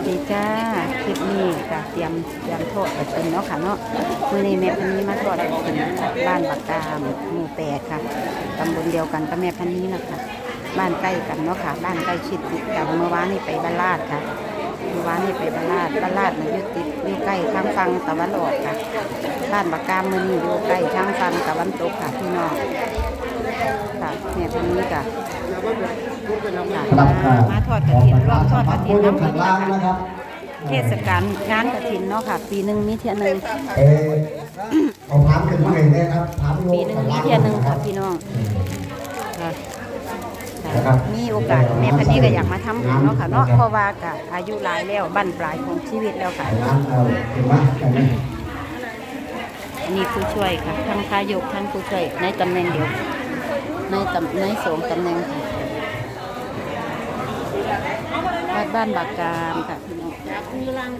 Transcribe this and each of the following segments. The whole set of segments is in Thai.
วัสดีจ้าคลิปนี้ก็เตรียมเตรียมโทษกระถินเนาะค่ะเนาะมื่อนี้แม่พันนี้มาทอดกระถินบ้านปากกามหมู่แปดค่ะตำบลเดียวกันกับแม่พันนี้นะคะบ้านใกล้กันเนาะค่ะบ้านใกล้ชิดติดกันเมื่อวานนี้ไปบ้านลาดค่ะเมื่อวานนี้ไปบ้านลาดบ้านลาดมันอยู่ติดอยู่ใกล้ทางฝั่งตะวันออกค่ะ บ้านปากกามมือนี้อยู่ใกล้ทางฝั่งตะวันตกค่ะพี่น้องค่ะแม่พันนี้ค่ะ ครับค่ะมาทอดกระถินร่วมทอดกระถินน้ำข้าพึ่งงล่างค่ะนะครับเทศกาลงานกระถินเนาะค่ะ ปีหนึ่งมีเที่ยหนึ่งเออเอาพันขึ้นมาให้ได้ครับพันโลปีหนึ่งมีเที่ยหนึ่งค่ะพี่น้องค่ะค่ะนะครับมีโอกาสแม่พันนี้ก็อยากมาทำบุญเนาะค่ะเนาะเพราะว่าก็อายุหลายแล้วบั้นปลายของชีวิตแล้วค่ะงานเอาขึ้นมาอันนี้อันนี้ผู้ช่วยค่ะทั้งพายกทั้งผู้ช่วยในตำแหน่งเดียวในตำในสองตำแหน่งค่ะ วัดบ้านบากกามค่ะพี่น้อง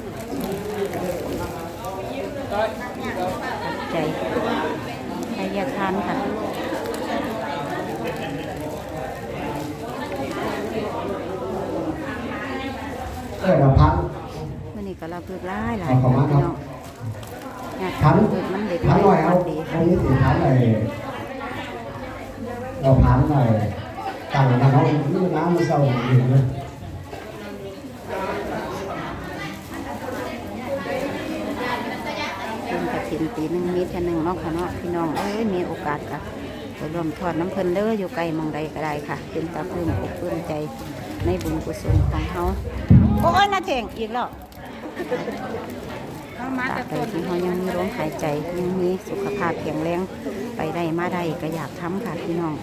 ใจใครอยากทานค่ะเออมาพันวันนี้ก็เราเพิกร้ายหลายเอาเข้ามาครับพี่น้องอยากพันเพิกมันเด็กพันหน่อยเอาวันดีตรงนี้สิพันเลยเราพันหน่อยต่างกันเขานี่น้ำมันเศร้าอยู่เลยเป็นกระ ถินปีหนึ่งมีแค่หนึ่งนาะค่ะเนาะพี่น้องเอ้ยมีโอกาสค่ะไปรวมทอดน้ำเพลินเด้ออยู่ไกลมองใดก็ได้ค่ะ เป็นตาปลื้มอกปลื้มใจในบุญกุศลของเขาโอ้ยน่าเจ๋งอีกแล้วตราบใดที่เขายังมีลมหายใจยังมีสุขภาพแข็งแรงไปได้มาได้ก็อยากทำค่ะพี่น้อง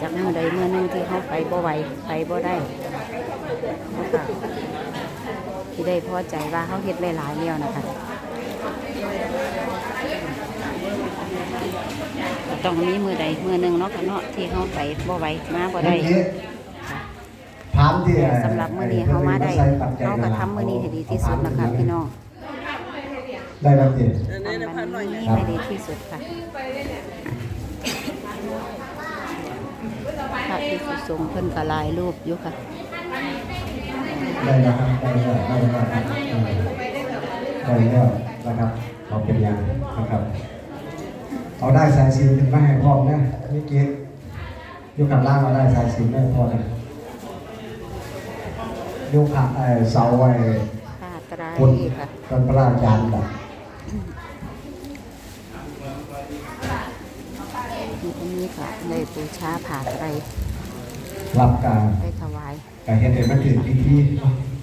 จากเมื่อใดเมื่อหนึงที่เขาไปบ่ไหวไปบ่ได้ที่ได้พอใจว่าเขาเฮ็ดหลายๆแล้วนะคะ ต้องมีมือใดมือหนึ่งเนาะค่ะเนาะที่เขาไปบ่ไหวมาบ่ได้เมื่อกี้พันที่สำหรับมื้อนี้เขามาได้เขาก็ทำมื้อนี้ให้ดีที่สุดนะคะพี่น้องได้รับเจ็ดทำมันนี้ให้ดีที่สุดค่ะพระที่สุสงฆ์เพิ่นก็หลายรูปอยู่ค่ะได้แล้วครับได้แล้วได้แล้วครับเออได้แล้วนะครับ เราเป็นยังนะครับ เอาได้สายสินขึ้นมาให้พ่อนะนี่เกศอยู่ข้างล่างเราได้สายสินได้พ่อนะยกขาเอ่อเสาไว้ผ้าไตรคนค่ะกันพระราชาแบบมีตรงนี้ค่ะเลยปูชาผ้าไตรรับการไปถวายการเฮ็ดให้มันถึงพิธี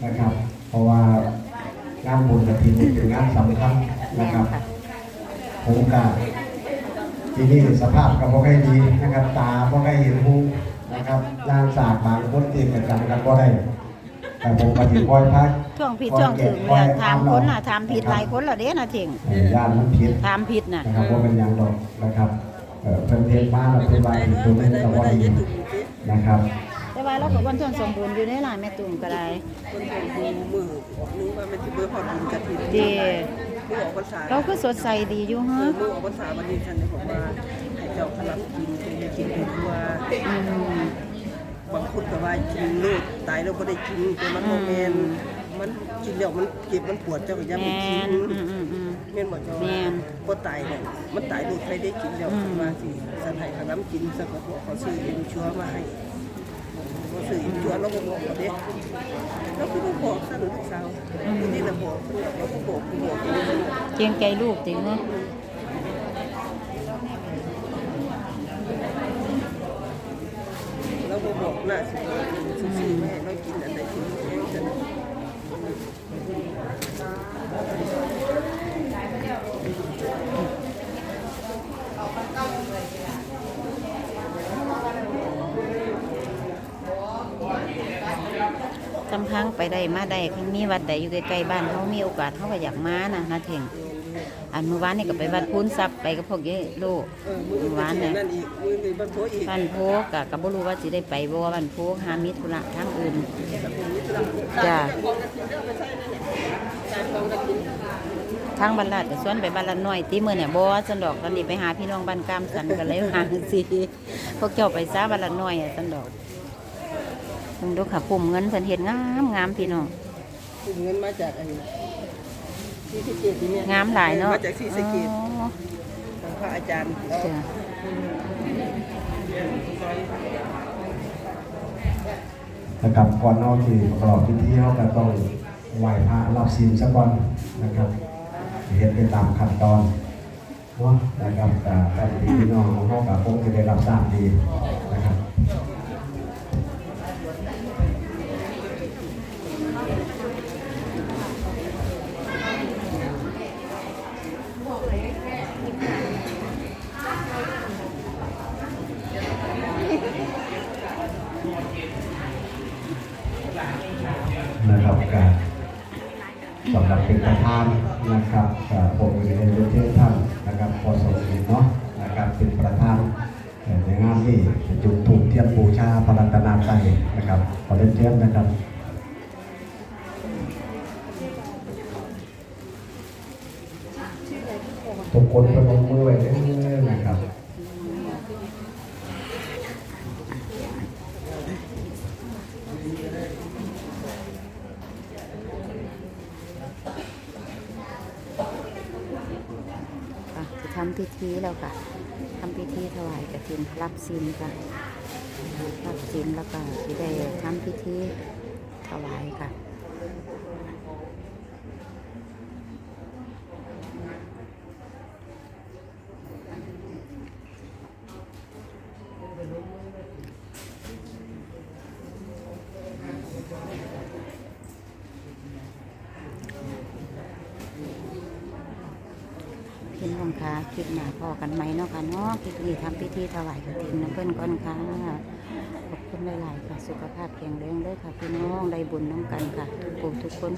นะครับ เพราะว่างานบุญกฐินเป็นงานสำคัญแม่ นะนครับค่ะผมกาที่นี่สภาพก็บ่ค่อยดีนะครับ ตาบ่ค่อยเห็นหูนะครับร่างสากบางคนตีกันกันก็บ่ได้ แต่ผมก็สิคอยพักช่วงผิดช่วงถึงเนี่ยถามคนน่ะถามผิดหลายคนและเด้น่ะเถิงย่านมันผิดถามผิดน่ะนะครับว่าเป็นหยังดอกนะครับเอ่อเพิ่นเทศมาแล้วเพิ่นว่าอีกตัวหนึงก็บ่ดีนะครับแต่ว่าเราก็วันทนสมบูรณ์อยู่ในหลายแม่ตุ่มก็ได้คนเป็นมือนึกว่ามันจะเบอร์พอดบุญกระถิ่นเด้ มือออกพรรษาเราคือสดใสดีอยู่ฮะมือออกพรรษาวันนี้ฉันจะบอกว่าให้เจ้าพลังกินเป็นกินเป็นตัวอืมบางคนก็ว่ากินลูกตายแล้วก็ได้กินแต่มันโมเมนมันกินแล้วมันเจ็บมันปวดเจ้าก็อยังแมไม่กินนอืมอืมอืมแม่นบอกเจ้าแม่นก็ตายเนี่ยมันตายลูกใครได้กินแล้วอืมมาสิสันไห้ขนมกินสักกระเพาะเขาซื้อเอ็นชัวมาให้ เขาซื้อเอ็นชัวแล้วก็บอกว่าเด็กแล้วคือก็บอกสั้นลูกสาวนี่แหละบอกแล้วก็บอกบอกเกรงใจลูกจริงนะแล้วก็บอกหน้าสิซื้อแม่เรากินอะไรกินแม่จะ จำพังไปได้มาได้คันมีวัดใดอยู่ใกล้ๆบ้านเขามีโอกาสเขาก็อยากมานะนะเถงอันเมื่อวานนี่ก็ไปวัดพูนทรัพย์ไปกับพวกเยลูกเออมือเมื่อวานเนี่เนี่ยบ้านโพกบ้านโพกะกับบ่รู้ว่าสิได้ไปบ่ว่าบ้านโพกหามิธุระทางอื่นจ้าทางบ้านลาดก็สวนไปบ้านละน้อยตีมือเนี่ยบ่สันดอกตอนนี้ไปหาพี่น้องบ้านกามสันก็เลยหางสิพวกเจ้าไปซาบ้านละน้อยสันดอก เบิ่งดูค่ะปุ่มเงินเพิ่นเฮ็ดงามงามพี่น้องถึงเงินมาจากไอ้ที่ที่เกียรติเนี่ยงามหลายเนาะมาจากที่สะเกีอ๋อของพระอาจารย์จ้ะนะครับก่อนเอาที่ประกอบพิธีเขาก็ต้องไหว้พระรับศีลซะก่อนนะครับเฮ็ดไปตามขั้นตอนเนาะนะครับแต่แต่พี่น้องของเขากับคงจะได้รับทราบดี นะครับนะครับการสำหรับเป็นประธานนะครับกับผมเรียนรู้เที่ท่านนะครับพอสมควรเนาะนะครับเป็นประธานเอ่อในงานนี้จุดถูกเทียนบูชาพระรัตนตรัยนะครับขอเรียนเชิญนะครับทุกคนประนมมือไว้เรื่อยๆนะครับ ค่ะจะทำ พิธีแล้วค่ะทำพิธีถวายกฐินรับศีลค่ะรับศีลแล้วก็สิได้ทำพิธีถวายค่ะ พี่น้องคะคลิปหน้าพอกันไหมเนาะค่ะเนาะคลิปนี้ทำพิธีถวายกฐินน้ำเพิ่นก่อนค่ะขอบคุณหลายๆค่ะ สุขภาพแข็งแรงด้วยค่ะพี่น้องได้บุญน้ำกันค่ะทุกทุกคน